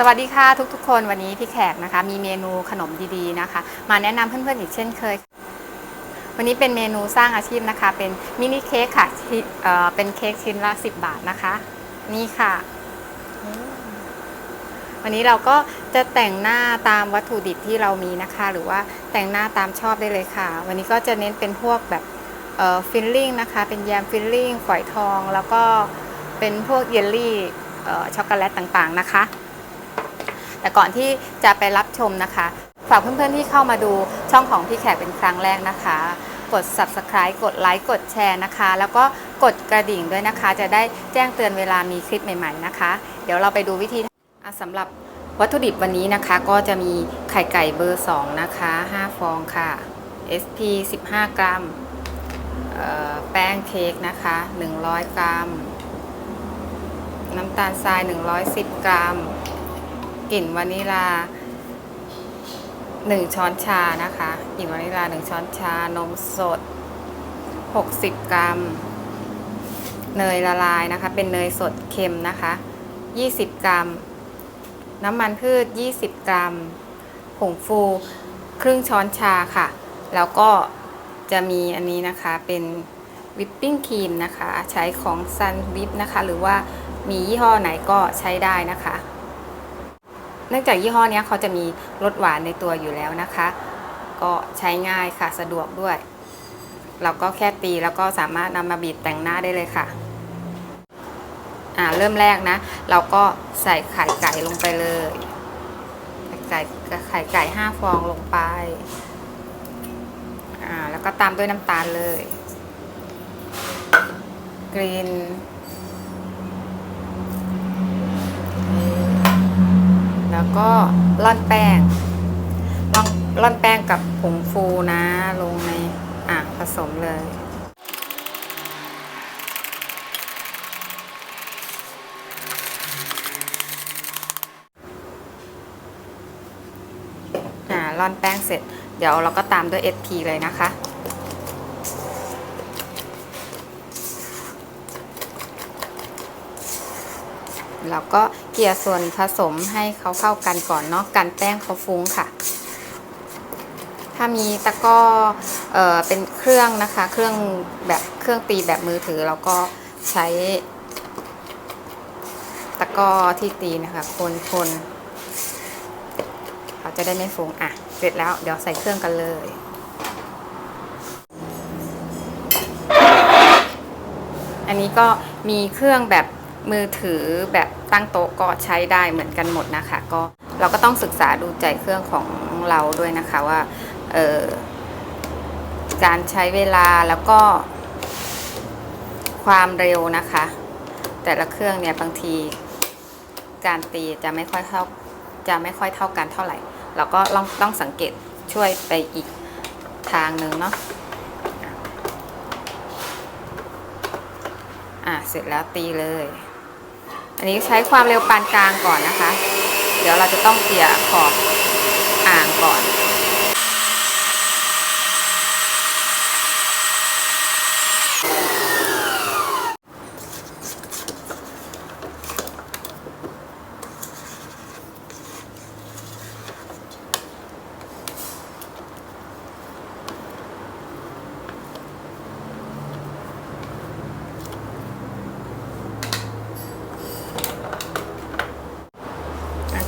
สวัสดีค่ะทุกๆ คนวันนี้พี่แขกนะคะ มีเมนูขนมดีๆนะคะ มาแนะนำเพื่อนๆอีกเช่นเคย วันนี้เป็นเมนูสร้างอาชีพนะคะ เป็นมินิเค้กค่ะที่เอ่อเป็นเค้กชิ้นละ 10 บาทนะคะ นี่ค่ะ วันนี้เราก็จะแต่งหน้าตามวัตถุดิบที่เรามีนะคะ หรือว่าแต่งหน้าตามชอบได้เลยค่ะ วันนี้ก็จะเน้นเป็นพวกแบบฟิลลิ่งนะคะ เป็นแยมฟิลลิ่งฝอยทอง แล้วก็เป็นพวกเยลลี่ช็อกโกแลตต่างๆนะคะ แต่ก่อนที่จะไปรับชมนะคะ ฝากเพื่อนๆที่เข้ามาดูช่องของพี่แขกเป็นครั้งแรกนะคะ กด subscribe กดไลค์กดแชร์นะคะ แล้วก็กดกระดิ่งด้วยนะคะ จะได้แจ้งเตือนเวลามีคลิปใหม่ๆนะคะ เดี๋ยวเราไปดูวิธีสำหรับวัตถุดิบวันนี้นะคะก็จะมีไข่ไก่เบอร์ 2 นะคะ 5 ฟองค่ะ SP 15 กรัมแป้งเค้กนะคะ 100 กรัม น้ำตาลทราย 110 กรัม กลิ่นวานิลา1ช้อนชานะคะกลิ่นวานิลา1ช้อนชานมสด 60 กรัม เนยละลายนะคะ เป็นเนยสดเค็มนะคะ 20 กรัม น้ำมันพืช 20 กรัม ผงฟูครึ่งช้อนชาค่ะ แล้วก็จะมีอันนี้นะคะเป็นวิปปิ้งครีมนะคะ ใช้ของซันวิปนะคะ หรือว่ามียี่ห้อไหนก็ใช้ได้นะคะ เนื่องจากยี่ห้อนี้เขาจะมีรสหวานในตัวอยู่แล้วนะคะ ก็ใช้ง่ายค่ะสะดวกด้วย เราก็แค่ตีแล้วก็สามารถนำมาบีบแต่งหน้าได้เลยค่ะอ่าเริ่มแรกนะ เราก็ใส่ไข่ไก่ลงไปเลยไข่ไก่ไข่ไก่ห้าฟองลงไปอ่าแล้วก็ตามด้วยน้ำตาลเลย กรีน แล้วก็ร่อนแป้งร่อนร่อนแป้งกับผงฟูนะ ลงในอ่างผสมเลยอ่าร่อนแป้งเสร็จ เดี๋ยวเราก็ตามด้วย SP เลยนะคะ แล้วก็ กลี่ยส่วนผสมให้เขาเข้ากันก่อนเนาะกันแป้งเขาฟุ้งค่ะ ถ้ามีตะก้อเออเป็นเครื่องนะคะ เครื่องแบบเครื่องตีแบบมือถือเราก็ใช้ตะก้อที่ตีนะคะคนคนเขาจะได้ไม่ฟุ้งอะ เสร็จแล้วเดี๋ยวใส่เครื่องกันเลยอันนี้ก็มีเครื่องแบบมือถือแบบ ตั้งโต๊ะก็ใช้ได้เหมือนกันหมดนะคะ ก็เราก็ต้องศึกษาดูใจเครื่องของเราด้วยนะคะว่าการใช้เวลาแล้วก็ความเร็วนะคะ แต่ละเครื่องเนี่ยบางทีการตีจะไม่ค่อยเท่าจะไม่ค่อยเท่ากันเท่าไหร่ เราก็ต้องต้องสังเกตช่วยไปอีกทางหนึ่งเนาะอะเสร็จแล้วตีเลย อันนี้ใช้ความเร็วปานกลางก่อนนะคะ เดี๋ยวเราจะต้องเกลี่ยขอบอ่างก่อน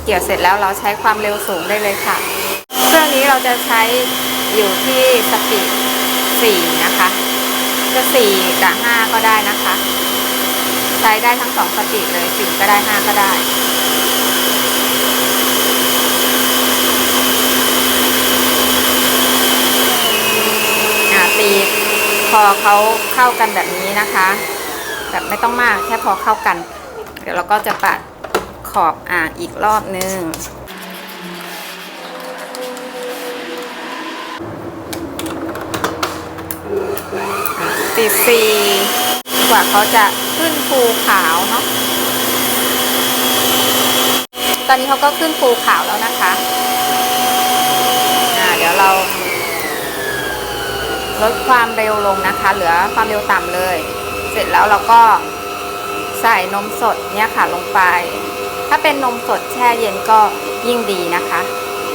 เกี่ยวเสร็จแล้วเราใช้ความเร็วสูงได้เลยค่ะ เครื่องนี้เราจะใช้อยู่ที่สปีด4นะคะ จะ4กับ5ก็ได้นะคะ ใช้ได้ทั้ง 2 สปีดเลย 4 ก็ได้ 5 ก็ได้ตีพอเขาเข้ากันแบบนี้นะคะ แบบไม่ต้องมากแค่พอเข้ากัน เดี๋ยวเราก็จะปัด ขอบอ่างอีกรอบนึงตีสีกว่าเขาจะขึ้นภูขาวเนาะตอนนี้เขาก็ขึ้นภูขาวแล้วนะคะอ่าเดี๋ยวเราลดความเร็วลงนะคะ เหลือความเร็วต่ำเลย เสร็จแล้วเราก็ใส่นมสดเนี่ยค่ะลงไป ถ้าเป็นนมสดแช่เย็นก็ยิ่งดีนะคะ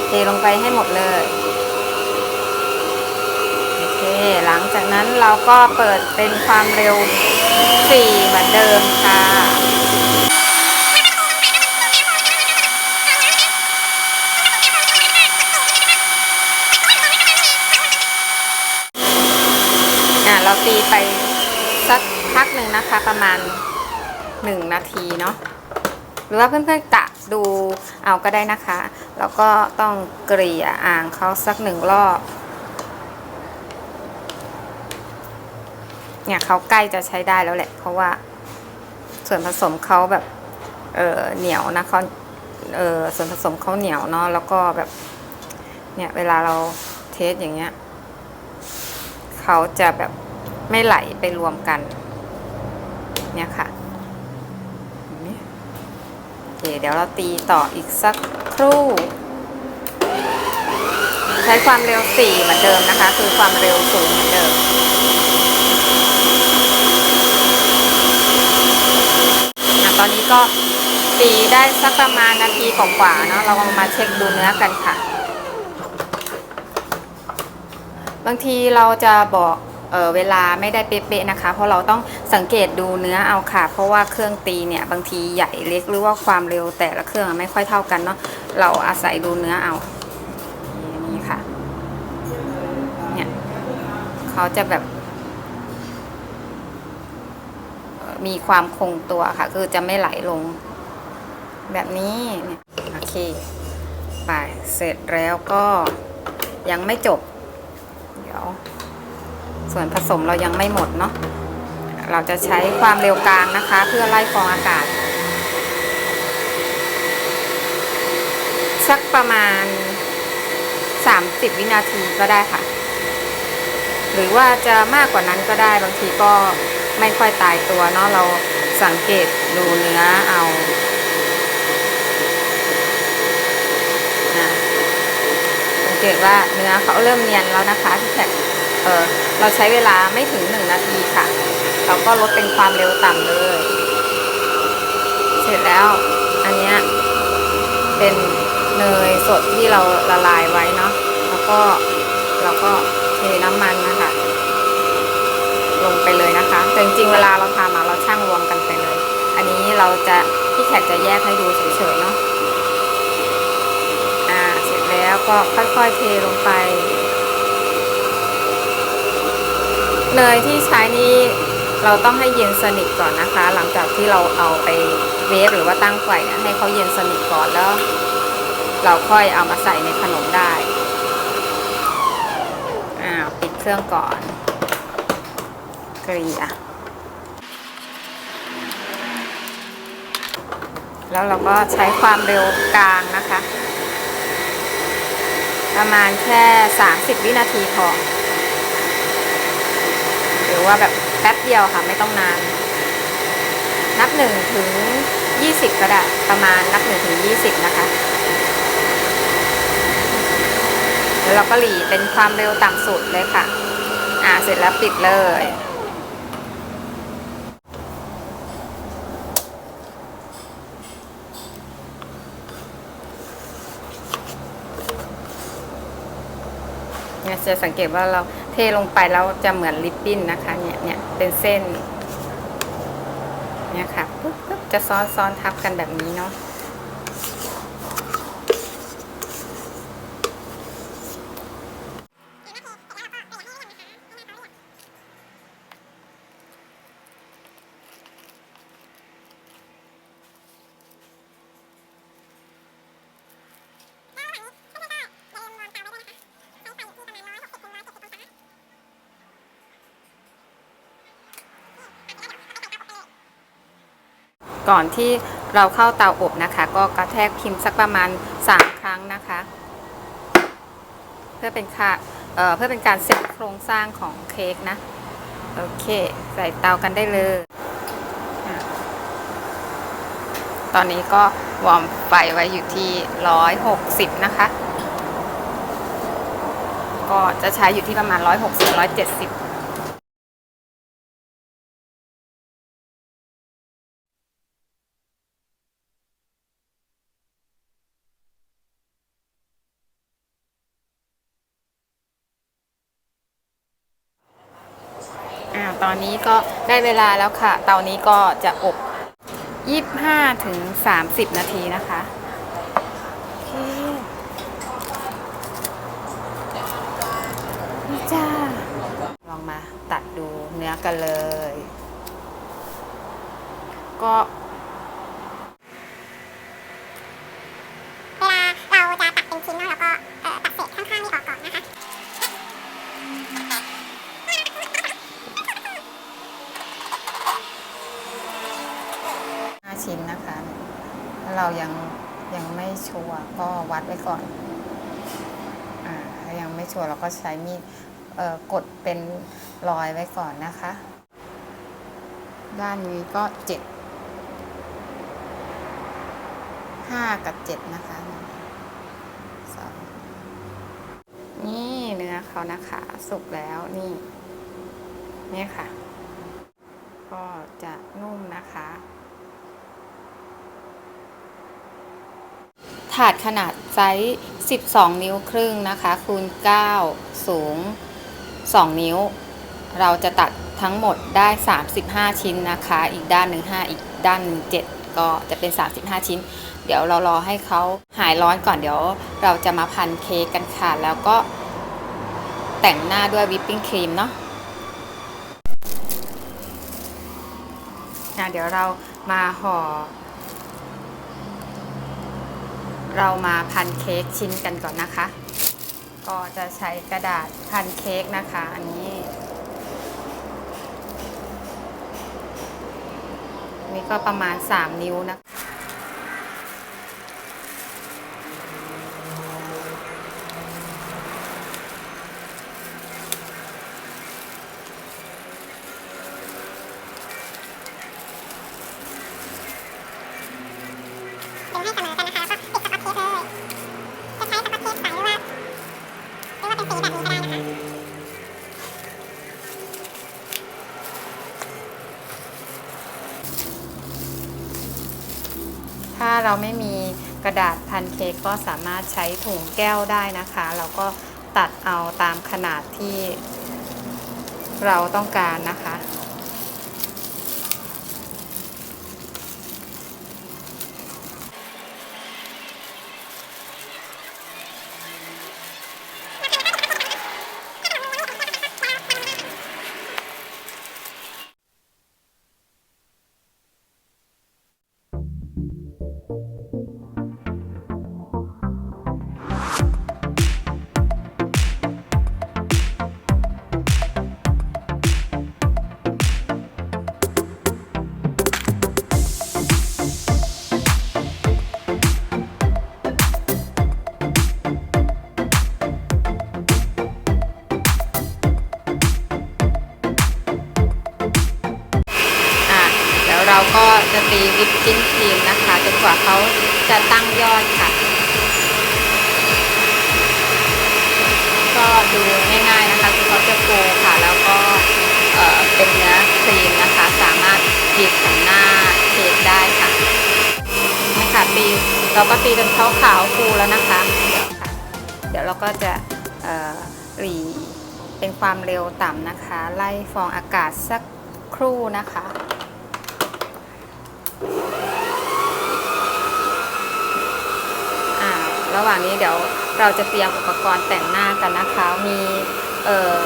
เทลงไปให้หมดเลยโอเคหลังจากนั้นเราก็เปิดเป็นความเร็ว 4 เหมือนเดิมค่ะอะเราตีไปสักพักหนึ่งนะคะประมาณ 1 นาทีเนาะ หรือว่าเพื่อนๆกะดูเอาก็ได้นะคะ แล้วก็ต้องเกลี่ยอ่างเขาสักหนึ่งรอบเนี่ยเขาใกล้จะใช้ได้แล้วแหละ เพราะว่าส่วนผสมเขาแบบเออเหนียวนะเขาเออส่วนผสมเขาเหนียวเนาะแล้วก็แบบเนี่ยเวลาเราเทสอย่างเงี้ยเขาจะแบบไม่ไหลไปรวมกัน เนี่ยค่ะเห็นไหมโอ เคเดี๋ยวเราตีต่ออีกสักครู่ ใช้ความเร็ว 4 เหมือนเดิมนะคะ คือความเร็วสูงเหมือนเดิมอะตอนนี้ก็ตีได้สักประมาณนาทีกว่าๆเนาะเราลองมาเช็คดูเนื้อกันค่ะ บางทีเราจะบอก เเวลาไม่ได้เป๊ะๆนะคะ เพราะเราต้องสังเกตดูเนื้อเอาค่ะ เพราะว่าเครื่องตีเนี่ยบางทีใหญ่เล็กหรือว่าความเร็วแต่ละเครื่องไม่ค่อยเท่ากันเนาะเราอาศัยดูเนื้อเอานี่ค่ะเนี่ยเขาจะแบบ มีความคงตัวค่ะ คือจะไม่ไหลลง แบบนี้เนี่ยโอเคไปเสร็จแล้วก็ยังไม่จบ เดี๋ยว ส่วนผสมเรายังไม่หมดเนาะเราจะใช้ความเร็วกลางนะคะ เพื่อไล่ฟองอากาศ สักประมาณ 30 วินาทีก็ได้ค่ะ หรือว่าจะมากกว่านั้นก็ได้บางทีก็ไม่ค่อยตายตัวเนาะเราสังเกตดูเนื้อเอาอะสังเกตว่าเนื้อเขาเริ่มเนียนแล้วนะคะที่แท็ก เออเราใช้เวลาไม่ถึง 1 นาทีค่ะ เราก็ลดเป็นความเร็วต่ำเลย เสร็จแล้วอันเนี้ยเป็นเนยสดที่เราละลายไว้เนาะแล้วก็เราก็เทน้ำมันนะคะลงไปเลยนะคะแต่จริงๆเวลาเราทำอะเราช่างรวมกันไปเลย อันนี้เราจะพี่แขกจะแยกให้ดูเฉยๆเนาะอ่าเสร็จแล้วก็ค่อยๆเทลงไป เนยที่ใช้นี่เราต้องให้เย็นสนิทก่อนนะคะ หลังจากที่เราเอาไปเวฟหรือว่าตั้งไฟให้เขาเย็นสนิทก่อนแล้ว เราค่อยเอามาใส่ในขนมได้อ่าปิดเครื่องก่อนเกลี่ยแล้วเราก็ใช้ความเร็วกลางนะคะ ประมาณแค่ 30 วินาทีพอ รือว่าแบบแป๊บเดียวค่ะไม่ต้องนาน นับหนึ่งถึง20ก็ได้ประมาณนับหนึ่งถึง20นะคะแล้วเราก็หลีเป็นความเร็วต่ำสุดเลยค่ะ อ่าเสร็จแล้วปิดเลย เนี่ยจะสังเกตว่าเรา เทลงไปแล้วจะเหมือนลิปปิ้นนะคะ เนี่ยเนี่ยเป็นเส้น เนี่ยค่ะปุ๊บปุ๊บจะซ้อนซ้อนทับกันแบบนี้เนาะ ก่อนที่เราเข้าเตาอบนะคะ ก็กระแทกพิมพ์สักประมาณ 3 ครั้งนะคะ เพื่อเป็นค่าเเพื่อเป็นการเซตโครงสร้างของเค้กนะ โอเค ใส่เตากันได้เลย ตอนนี้ก็วอร์มไฟไว้อยู่ที่ 160 นะคะ ก็จะใช้อยู่ที่ประมาณ 160 ตอนนี้ก็ได้เวลาแล้วค่ะ เตานี้ก็จะอบ 25ถึง30 นาทีนะคะโอเคนี่จ้า ลองมาตัดดูเนื้อกันเลย ก็ เวลาเราจะตัดเป็นชิ้นเนาะแล้วก็เอ่อตัดเศษข้างๆนี่ออกก่อนนะคะ 5ชิ้นนะคะถ้าเรายังยังไม่ชัวร์ก็วัดไว้ก่อนอ่า ตัวเราก็ใช้มีดกดเป็นรอยไว้ก่อนนะคะ ด้านนี้ก็เจ็ดห้ากับเจ็ดนะคะสองนี่เนื้อเขานะคะ สุกแล้วนี่นี่ค่ะ ก็จะนุ่มนะคะ ถาดขนาดไซส์ 12 นิ้วครึ่งนะคะคูณ 9 สูง 2 นิ้ว เราจะตัดทั้งหมดได้ 35 ชิ้นนะคะ อีกด้านหนึ่ง5อีกด้านหนึ่ง7ก็จะเป็น 35 ชิ้น เดี๋ยวเรารอให้เขาหายร้อนก่อนเดี๋ยว เราจะมาพันเค้กกันค่ะ แล้วก็แต่งหน้าด้วยวิปปิ้งครีมเนาะอะเดี๋ยวเรามาห่อ เรามาพันเค้กชิ้นกันก่อนนะคะ ก็จะใช้กระดาษพันเค้กนะคะ อันนี้นี่ก็ประมาณ 3 นิ้วนะคะ ดึงให้เสมอกันนะคะ แล้วก็ติดสกอตเทปเลย จะใช้สกอตเทปใสหรือว่าหรือว่าเป็นสีแบบนี้ก็ได้นะคะ ถ้าเรา ไม่มีกระดาษพันเค้กก็สามารถใช้ถุงแก้วได้นะคะ เราก็ตัดเอาตามขนาดที่เราต้องการนะคะอะ เราก็ตีจนเขาขาวฟูแล้วนะคะ เดี๋ยวค่ะเดี๋ยวเราก็จะหลีเป็นความเร็วต่ำนะคะ ไล่ฟองอากาศสักครู่นะคะอ่าระหว่างนี้เดี๋ยวเราจะเตรียมอุปกรณ์แต่งหน้ากันนะคะ มีเอ่อ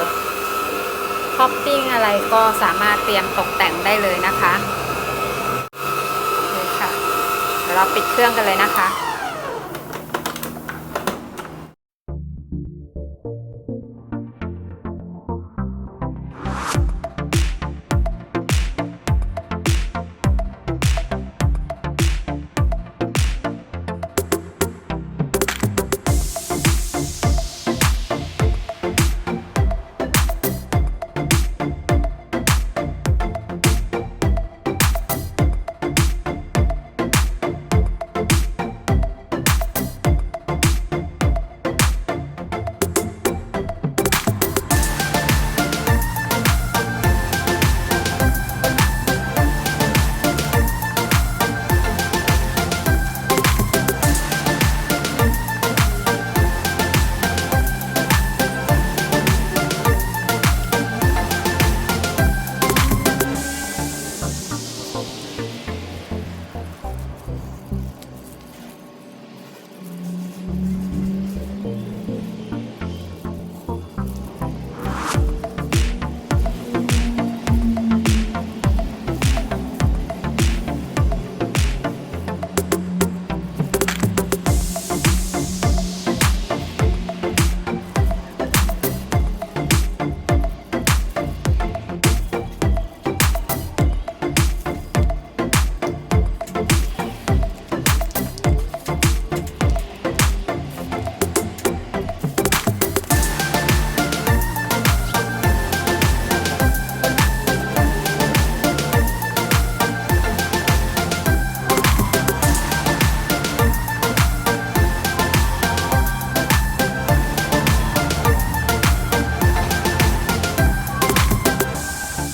ท็อปปิ้งอะไรก็สามารถเตรียมตกแต่งได้เลยนะคะ ดี๋ยวเราปิดเครื่องกันเลยนะคะ